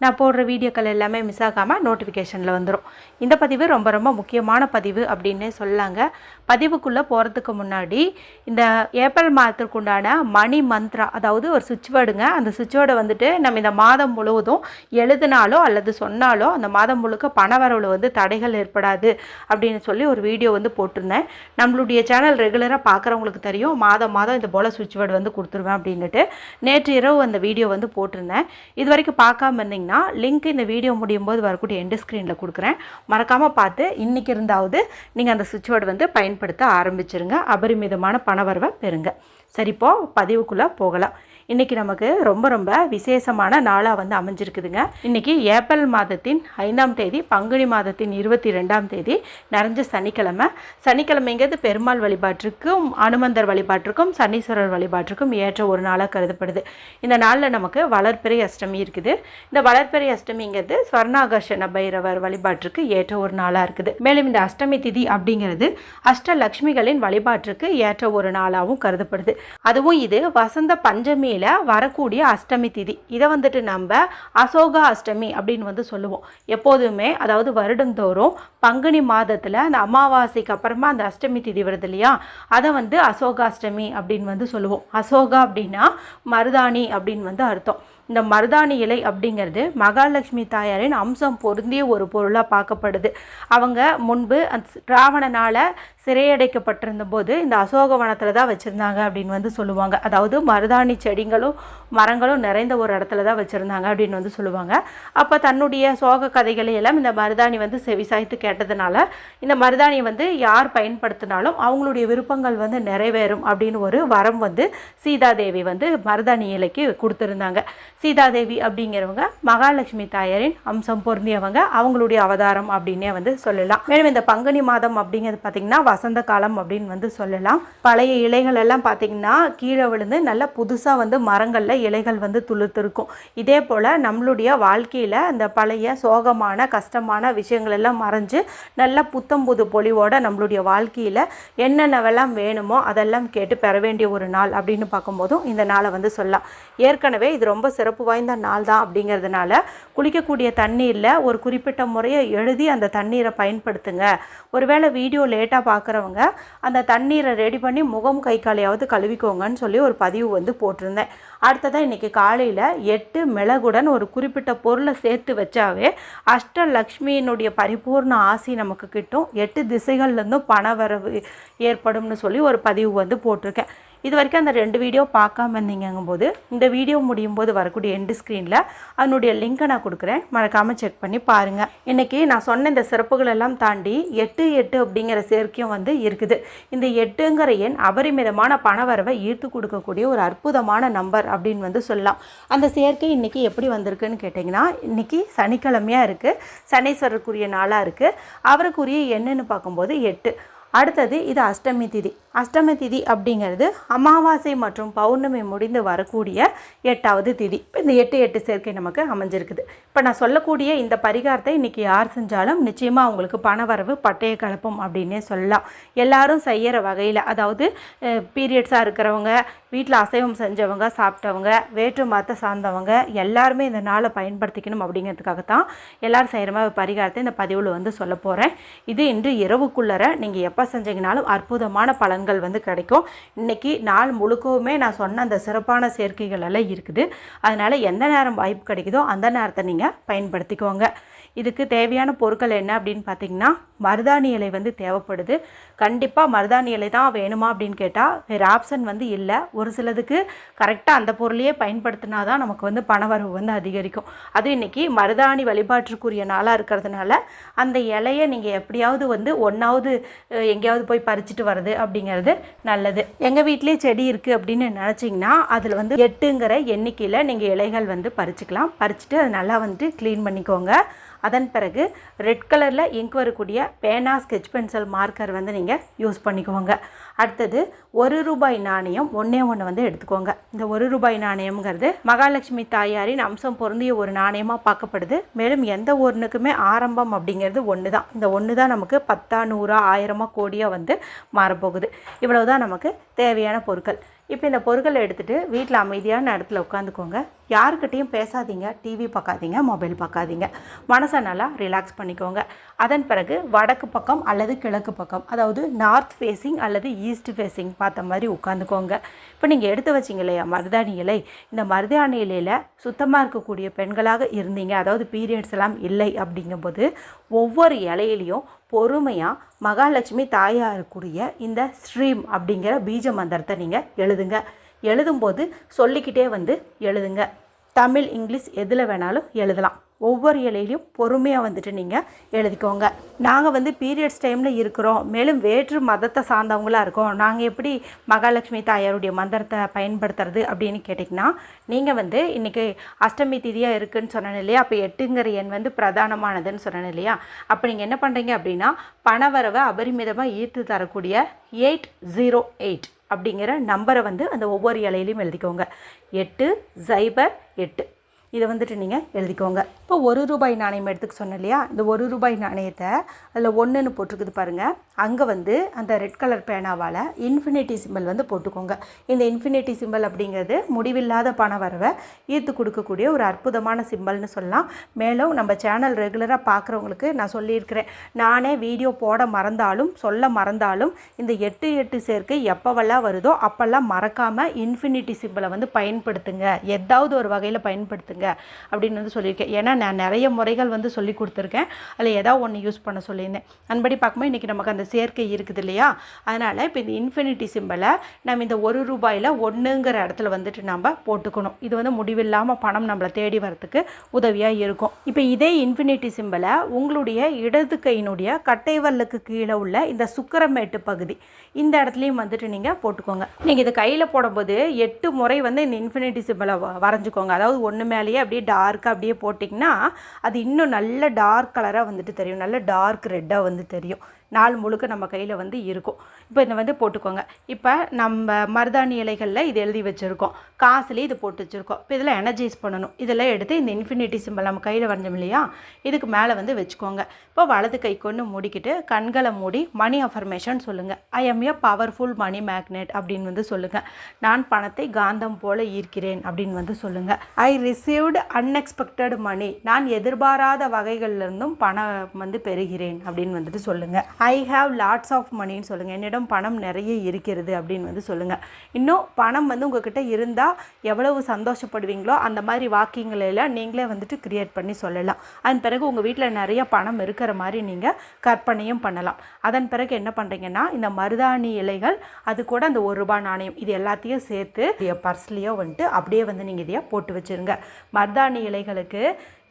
நான் போடுற வீடியோக்கள் எல்லாமே மிஸ் ஆகாமல் நோட்டிஃபிகேஷனில் வந்துடும் இந்த பதிவு ரொம்ப ரொம்ப முக்கியமான பதிவு அப்படின்னே சொல்லாங்க. பதிவுக்குள்ளே போகிறதுக்கு முன்னாடி இந்த ஏப்ரல் மாதத்திற்குண்டான மணி மந்த்ரா அதாவது ஒரு சுவிட்ச் வேர்டுங்க அந்த சுவிட்ச் வேர்டை வந்துட்டு நம்ம இந்த மாதம் முழுவதும் எழுதினாலோ அல்லது சொன்னாலோ அந்த மாதம் முழுக்க பணவரவில் வந்து தடைகள் ஏற்படாது அப்படின்னு சொல்லி ஒரு வீடியோ வந்து போட்டிருந்தேன். நம்மளுடைய சேனல் ரெகுலராக பார்க்குறவங்களுக்கு தெரியும் மாதம் மாதம் இந்த போல் சுவிட்ச் வேர்டு வந்து கொடுத்துருவேன் அப்படின்னுட்டு நேற்று இரவு அந்த வீடியோ வந்து போட்டிருந்தேன். இது வரைக்கும் பார்க்காம இருந்தீங்கன்னா லிங்க் இந்த வீடியோ முடியும் போது வரக்கூடிய எண்டு ஸ்க்ரீனில் கொடுக்குறேன். மறக்காமல் பார்த்து இன்றைக்கி இருந்தாவது நீங்கள் அந்த சுவிட்ச் வேர்டு வந்து பயன்படுத்த ஆரம்பிச்சிருங்க. அபரிமிதமான பணவரவை பெறுங்க. சரிப்போ பதிவுக்குள்ளே போகலாம். இன்றைக்கி நமக்கு ரொம்ப ரொம்ப விசேஷமான நாளாக வந்து அமைஞ்சிருக்குதுங்க. இன்றைக்கி ஏப்ரல் மாதத்தின் ஐந்தாம் தேதி பங்குனி மாதத்தின் இருபத்தி ரெண்டாம் தேதி நிறைஞ்ச சனிக்கிழமை. சனிக்கிழமைங்கிறது பெருமாள் வழிபாட்டிற்கும் அனுமந்தர் வழிபாட்டிற்கும் சனீஸ்வரர் வழிபாட்டிற்கும் ஏற்ற ஒரு நாளாக கருதப்படுது. இந்த நாளில் நமக்கு வளர்பிறை அஷ்டமி இருக்குது. இந்த வளர்பிறை அஷ்டமிங்கிறது ஸ்வர்ணாகர்ஷண பைரவர் வழிபாட்டிற்கு ஏற்ற ஒரு நாளாக இருக்குது. மேலும் இந்த அஷ்டமி திதி அப்படிங்கிறது அஷ்டலக்ஷ்மிகளின் வழிபாட்டிற்கு ஏற்ற ஒரு நாளாகவும் கருதப்படுது. அதுவும் இது வசந்த பஞ்சமியில் வரக்கூடிய அஷ்டமி திதி. இதை வந்துட்டு நம்ம அசோகா அஷ்டமி அப்படின்னு வந்து சொல்லுவோம். எப்போதுமே அதாவது வருடந்தோறும் பங்குனி மாதத்தில் அந்த அமாவாசைக்கு அப்புறமா அந்த அஷ்டமி திதி வருது இல்லையா? அதை வந்து அசோகாஷ்டமி அப்படின்னு வந்து சொல்லுவோம். அசோகா அப்படின்னா மருதாணி அப்படின்னு வந்து அர்த்தம். இந்த மருதாணி இலை அப்படிங்கிறது மகாலட்சுமி தாயாரின் அம்சம் பொருந்திய ஒரு பொருளாக பார்க்கப்படுது. அவங்க முன்பு அந்த ராவணனால் சிறையடைக்கப்பட்டிருந்த போது இந்த அசோகவனத்தில் தான் வச்சுருந்தாங்க அப்படின்னு வந்து சொல்லுவாங்க. அதாவது மருதாணி செடிங்களும் மரங்களும் நிறைந்த ஒரு இடத்துல தான் வச்சுருந்தாங்க அப்படின்னு வந்து சொல்லுவாங்க. அப்போ தன்னுடைய சோக கதைகளை எல்லாம் இந்த மருதாணி வந்து செவிசாய்த்து கேட்டதுனால இந்த மருதாணியை வந்து யார் பயன்படுத்தினாலும் அவங்களுடைய விருப்பங்கள் வந்து நிறைவேறும் அப்படின்னு ஒரு வரம் வந்து சீதாதேவி வந்து மருதாணி இலைக்கு கொடுத்துருந்தாங்க. சீதாதேவி அப்படிங்கிறவங்க மகாலட்சுமி தாயாரின் அம்சம் பொருந்தியவங்க அவங்களுடைய அவதாரம் அப்படின்னே வந்து சொல்லலாம். மேலும் இந்த பங்குனி மாதம் அப்படிங்கிறது பார்த்திங்கன்னா வசந்த காலம் அப்படின்னு வந்து சொல்லலாம். பழைய இலைகள் எல்லாம் பார்த்திங்கன்னா கீழே விழுந்து நல்லா புதுசாக வந்து மரங்களில் இலைகள் வந்து துளுர்த்திருக்கும் இதே போல் நம்மளுடைய வாழ்க்கையில் அந்த பழைய சோகமான கஷ்டமான விஷயங்கள் எல்லாம் மறைஞ்சு நல்ல புத்தம் புது பொலிவோட நம்மளுடைய வாழ்க்கையில் என்னென்னவெல்லாம் வேணுமோ அதெல்லாம் கேட்டு பெற வேண்டிய ஒரு நாள் அப்படின்னு பார்க்கும்போதும் இந்த நாளை வந்து சொல்லலாம். ஏற்கனவே இது ரொம்ப சிறப்பு சிறப்பு வாய்ந்த நாள் தான் அப்படிங்கிறதுனால குளிக்கக்கூடிய தண்ணீரில் ஒரு குறிப்பிட்ட முறையை எழுதி அந்த தண்ணீரை பயன்படுத்துங்க. ஒருவேளை வீடியோ லேட்டாக பார்க்குறவங்க அந்த தண்ணீரை ரெடி பண்ணி முகம் கை காலையாவது கழுவிக்கோங்கன்னு சொல்லி ஒரு பதிவு வந்து போட்டிருந்தேன். அடுத்ததாக இன்றைக்கி காலையில் எட்டு மிளகுடன் ஒரு குறிப்பிட்ட பொருளை சேர்த்து வச்சாவே அஷ்டலக்ஷ்மியினுடைய பரிபூர்ண ஆசி நமக்கு கிட்டும். எட்டு திசைகள்லேருந்தும் பண வரவு ஏற்படும்னு சொல்லி ஒரு பதிவு வந்து போட்டிருக்கேன். இது வரைக்கும் அந்த ரெண்டு வீடியோ பார்க்காம இருந்தீங்கும்போது இந்த வீடியோ முடியும் போது வரக்கூடிய எண்டு ஸ்க்ரீனில் அதனுடைய லிங்க்கை நான் கொடுக்குறேன். மறக்காமல் செக் பண்ணி பாருங்கள் இன்றைக்கி நான் சொன்ன இந்த சிறப்புகள் எல்லாம் தாண்டி எட்டு எட்டு அப்படிங்கிற சேர்க்கையும் வந்து இருக்குது. இந்த எட்டுங்கிற எண் அபரிமிதமான பணவரவை ஈர்த்து கொடுக்கக்கூடிய ஒரு அற்புதமான நம்பர் அப்படின்னு வந்து சொல்லலாம். அந்த சேர்க்கை இன்றைக்கி எப்படி வந்திருக்குன்னு கேட்டிங்கன்னா இன்றைக்கி சனிக்கிழமையாக இருக்குது சனீஸ்வரருக்குரிய நாளாக இருக்குது அவருக்குரிய எண்ணுன்னு பார்க்கும்போது எட்டு. அடுத்தது இது அஷ்டமி திதி. அஷ்டமி திதி அப்படிங்கிறது அமாவாசை மற்றும் பௌர்ணமி முடிந்து வரக்கூடிய எட்டாவது திதி. இப்போ இந்த எட்டு எட்டு சேர்க்கை நமக்கு அமைஞ்சிருக்குது. இப்போ நான் சொல்லக்கூடிய இந்த பரிகாரத்தை இன்றைக்கி யார் செஞ்சாலும் நிச்சயமாக அவங்களுக்கு பணவரவு பட்டய கலப்பும் அப்படின்னே சொல்லலாம். எல்லாரும் செய்கிற வகையில் அதாவது பீரியட்ஸாக இருக்கிறவங்க வீட்டில் அசைவம் செஞ்சவங்க சாப்பிட்டவங்க வேற்று மதத்தை சார்ந்தவங்க எல்லாருமே இந்த நாளை பயன்படுத்திக்கணும் அப்படிங்கிறதுக்காக தான் எல்லோரும் செய்கிற மாதிரி பரிகாரத்தை இந்த பதிவில் வந்து சொல்ல போகிறேன் இது இன்று இரவுக்குள்ளர நீங்கள் எப்போ செஞ்சீங்கனாலும் அற்புதமான பலன்கள் வந்து கிடைக்கும். இன்றைக்கி நாள் முழுக்கவுமே நான் சொன்ன அந்த சிறப்பான சேர்க்கைகள் எல்லாம் இருக்குது. அதனால் எந்த நேரம் வாய்ப்பு கிடைக்குதோ அந்த நேரத்தை நீங்கள் பயன்படுத்திக்கோங்க. இதுக்கு தேவையான பொருட்கள் என்ன அப்படின்னு பார்த்தீங்கன்னா மருதாணி இலை வந்து தேவைப்படுது. கண்டிப்பாக மருதாணி இலை தான் வேணுமா அப்படின்னு கேட்டால் வேறு ஆப்ஷன் வந்து இல்லை. ஒரு சிலதுக்கு கரெக்டாக அந்த பொருளையே பயன்படுத்தினா தான் நமக்கு வந்து பணவரவு வந்து அதிகரிக்கும். அதுவும் இன்றைக்கி மருதாணி வழிபாட்டிற்குரிய நாளாக இருக்கிறதுனால அந்த இலையை நீங்கள் எப்படியாவது வந்து ஒன்றாவது எங்கேயாவது போய் பறிச்சுட்டு வர்றது அப்படிங்கிறது நல்லது. எங்கள் வீட்லேயே செடி இருக்குது அப்படின்னு நினச்சிங்கன்னா அதில் வந்து எட்டுங்கிற எண்ணிக்கையில் நீங்கள் இலைகள் வந்து பறிச்சுக்கலாம். பறிச்சுட்டு அதை நல்லா வந்துட்டு க்ளீன் பண்ணிக்கோங்க. அதன் பிறகு ரெட் கலரில் இங்க் வரக்கூடிய பேனா ஸ்கெச் பென்சில் மார்க்கர் வந்து நீங்கள் யூஸ் பண்ணிக்கோங்க. அடுத்தது ஒரு ரூபாய் நாணயம் ஒன்றே ஒன்று வந்து எடுத்துக்கோங்க. இந்த ஒரு ரூபாய் நாணயம்ங்கிறது மகாலட்சுமி தாயாரின் அம்சம் பொருந்திய ஒரு நாணயமாக பார்க்கப்படுது. மேலும் எந்த ஒன்றுக்குமே ஆரம்பம் அப்படிங்கிறது ஒன்று தான் இந்த ஒன்று தான் நமக்கு பத்தா நூறா ஆயிரமா கோடியாக வந்து மாறப்போகுது. இவ்வளவு தான் நமக்கு தேவையான பொருட்கள். இப்போ இந்த பொருட்களை எடுத்துகிட்டு வீட்டில் அமைதியான இடத்துல உட்காந்துக்கோங்க. யாருக்கிட்டேயும் பேசாதீங்க. டிவி பார்க்காதீங்க. மொபைல் பார்க்காதீங்க. மனசை நல்லா ரிலாக்ஸ் பண்ணிக்கோங்க. அதன் பிறகு வடக்கு பக்கம் அல்லது கிழக்கு பக்கம் அதாவது நார்த் ஃபேஸிங் அல்லது ஈஸ்ட் ஃபேஸிங் பார்த்த மாதிரி உட்காந்துக்கோங்க. இப்போ நீங்கள் எடுத்து வச்சிங்க இல்லையா மருதாணி இலை? இந்த மருதாணி இலையில் சுத்தமாக இருக்கக்கூடிய பெண்களாக இருந்தீங்க. அதாவது பீரியட்ஸ் எல்லாம் இல்லை அப்படிங்கும்போது ஒவ்வொரு இலையிலையும் பொறுமையாக மகாலட்சுமி தாயாருக்குரிய இந்த ஸ்ரீம் அப்படிங்கிற பீஜ மந்திரத்தை நீங்கள் எழுதுங்க. எழுதும்போது சொல்லிக்கிட்டே வந்து எழுதுங்க. தமிழ் இங்கிலீஷ் எதில் வேணாலும் எழுதலாம். ஒவ்வொரு இலையிலையும் பொறுமையாக வந்துட்டு நீங்கள் எழுதிக்கோங்க. நாங்கள் வந்து பீரியட்ஸ் டைமில் இருக்கிறோம். மேலும் வேற்று மதத்தை சார்ந்தவங்களாக இருக்கோம். நாங்கள் எப்படி மகாலட்சுமி தாயாருடைய மந்திரத்தை பயன்படுத்துறது அப்படின்னு கேட்டிங்கன்னா நீங்கள் வந்து இன்றைக்கி அஷ்டமி திதியாக இருக்குதுன்னு சொன்னேன் இல்லையா? அப்போ எட்டுங்கிற எண் வந்து பிரதானமானதுன்னு சொன்னேன் இல்லையா? அப்போ நீங்கள் என்ன பண்ணுறீங்க அப்படின்னா பணவரவை அபரிமிதமாக ஈர்த்து தரக்கூடிய எயிட் ஜீரோ எயிட் அப்படிங்கிற நம்பரை வந்து அந்த ஒவ்வொரு இலையிலையும் எழுதிக்கோங்க. எட்டு சைபர் எட்டு. இதை வந்துட்டு நீங்கள் எழுதிக்கோங்க. இப்போ ஒரு ரூபாய் நாணயம் எடுத்துக்க சொன்னேன் இல்லையா? இந்த ஒரு ரூபாய் நாணயத்தை அதில் ஒன்றுன்னு போட்டிருக்குது பாருங்கள் அங்கே வந்து அந்த ரெட் கலர் பேனாவால் இன்ஃபினிட்டி சிம்பிள் வந்து போட்டுக்கோங்க. இந்த இன்ஃபினிட்டி சிம்பிள் அப்படிங்கிறது முடிவில்லாத பண வரவை ஈர்த்து கொடுக்கக்கூடிய ஒரு அற்புதமான சிம்பிள்னு சொல்லலாம். மேலும் நம்ம சேனல் ரெகுலராக பார்க்குறவங்களுக்கு நான் சொல்லியிருக்கிறேன். நானே வீடியோ போட மறந்தாலும் சொல்ல மறந்தாலும் இந்த எட்டு எட்டு சேர்க்கை எப்போவெல்லாம் வருதோ அப்போல்லாம் மறக்காமல் இன்ஃபினிட்டி சிம்பிளை வந்து பயன்படுத்துங்க. ஏதாவது ஒரு வகையில் பயன்படுத்துங்க. அப்படின்னு வந்து சொல்லியிருக்கேன். ஏன்னா நான் நிறைய முறைகள் வந்து சொல்லி கொடுத்துருக்கேன். அதில் ஏதாவது ஒன்று யூஸ் பண்ண சொல்லியிருந்தேன். அன்படி பார்க்கும்போது இன்றைக்கி நமக்கு அந்த சேர்க்கை இருக்குது இல்லையா? அதனால் இப்போ இந்த இன்ஃபினிட்டி சிம்பிளை நம்ம இந்த ஒரு ரூபாயில் ஒன்றுங்கிற இடத்துல வந்துட்டு நம்ம போட்டுக்கணும். இது வந்து முடிவில்லாமல் பணம் நம்மளை தேடி வரத்துக்கு உதவியாக இருக்கும். இப்போ இதே இன்ஃபினிட்டி சிம்பிளை உங்களுடைய இடது கையினுடைய கட்டைவல்லுக்கு கீழே உள்ள இந்த சுக்கரமேட்டு பகுதி இந்த இடத்துலையும் வந்துட்டு நீங்கள் போட்டுக்கோங்க. நீங்கள் இதை கையில் போடும்போது எட்டு முறை வந்து இந்த இன்ஃபினிட்டி சிம்பிளை வரைஞ்சிக்கோங்க. அதாவது ஒன்று மேலே மேலேயே அப்படியே டார்க்காக அப்படியே போட்டிங்கன்னா அது இன்னும் நல்ல டார்க் கலராக வந்துட்டு தெரியும். நல்ல டார்க் ரெட்டாக வந்து தெரியும். நாள் முழுக்க நம்ம கையில் வந்து இருக்கும். இப்போ இதை வந்து போட்டுக்கோங்க. இப்போ நம்ம மருதாணி இலைகளில் இது எழுதி வச்சுருக்கோம். காசுலேயே இது போட்டு வச்சுருக்கோம். இப்போ இதில் எனர்ஜைஸ் பண்ணணும். இதெல்லாம் எடுத்து இந்த இன்ஃபினிட்டி சிம்பிள் நம்ம கையில் வரைஞ்சோம் இல்லையா? இதுக்கு மேலே வந்து வச்சுக்கோங்க. இப்போ வலது கை கொண்டு மூடிக்கிட்டு கண்களை மூடி மணி அஃபர்மேஷன் சொல்லுங்கள் I am a powerful money magnet அப்படின்னு வந்து சொல்லுங்கள் நான் பணத்தை காந்தம் போல ஈர்க்கிறேன் அப்படின்னு வந்து சொல்லுங்கள் ஐ ரிசீவ்டு அன்எக்ஸ்பெக்டட் மணி நான் எதிர்பாராத வகைகள்லேருந்தும் பணம் வந்து பெறுகிறேன் அப்படின்னு வந்துட்டு சொல்லுங்கள் ஐ ஹாவ் லாட்ஸ் ஆஃப் மணின்னு சொல்லுங்கள் என்னிடம் பணம் நிறைய இருக்கிறது அப்படின்னு வந்து சொல்லுங்கள் இன்னும் பணம் வந்து உங்ககிட்ட இருந்தால் எவ்வளவு சந்தோஷப்படுவீங்களோ அந்த மாதிரி வாக்கியங்களெல்லாம் நீங்களே வந்துட்டு கிரியேட் பண்ணி சொல்லலாம். அதன் பிறகு உங்கள் வீட்டில் நிறைய பணம் இருக்கிற மாதிரி நீங்கள் கற்பனையும் பண்ணலாம். அதன் பிறகு என்ன பண்ணுறீங்கன்னா இந்த மருதாணி இலைகள் அது கூட அந்த ஒரு ரூபாய் நாணயம் இது எல்லாத்தையும் சேர்த்து பர்ஸ்லேயோ வந்துட்டு அப்படியே வந்து நீங்கள் இதையே போட்டு வச்சுருங்க. மருதாணி இலைகளுக்கு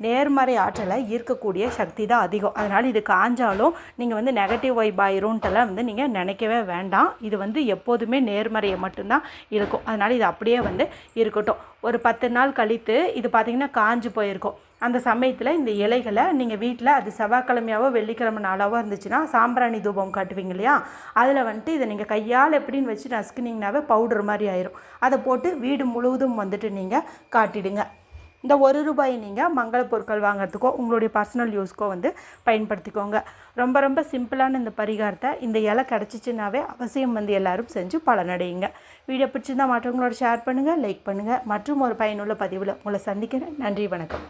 நேர்மறை ஆற்றலை ஈர்க்கக்கூடிய சக்தி தான் அதிகம். அதனால் இது காஞ்சாலும் நீங்கள் வந்து நெகட்டிவ் வைப் ஆயிரும்ன்ட்டெல்லாம் வந்து நீங்கள் நினைக்கவே வேண்டாம். இது வந்து எப்போதுமே நேர்மறையை மட்டும்தான் இருக்கும் அதனால் இது அப்படியே வந்து இருக்கட்டும். ஒரு பத்து நாள் கழித்து இது பார்த்திங்கன்னா காஞ்சு போயிருக்கும். அந்த சமயத்தில் இந்த இலைகளை நீங்கள் வீட்டில் அது செவ்வாய்க்கிழமையாவோ வெள்ளிக்கிழமை நாளாவோ இருந்துச்சுன்னா சாம்பிராணி தூபம் காட்டுவீங்க இல்லையா? அதில் வந்துட்டு இதை நீங்கள் கையால் எப்படின்னு வச்சு நசுக்குனிங்கனாவே பவுடர் மாதிரி ஆயிரும். அதை போட்டு வீடு முழுவதும் வந்துட்டு நீங்கள் காட்டிடுங்க. இந்த ஒரு ரூபாயை நீங்கள் மங்கள பொருட்கள் வாங்குறதுக்கோ உங்களுடைய பர்சனல் யூஸ்க்கோ வந்து பயன்படுத்திக்கோங்க. ரொம்ப ரொம்ப சிம்பிளான இந்த பரிகாரத்தை இந்த இலை கிடச்சிச்சின்னாவே அவசியம் வந்து எல்லாரும் செஞ்சு பலனடையுங்க. வீடியோ பிடிச்சிருந்தால் மற்றவங்களோட ஷேர் பண்ணுங்கள் லைக் பண்ணுங்கள் மற்றும் ஒரு பயனுள்ள பதிவில் உங்களை சந்திக்கிறேன். நன்றி வணக்கம்.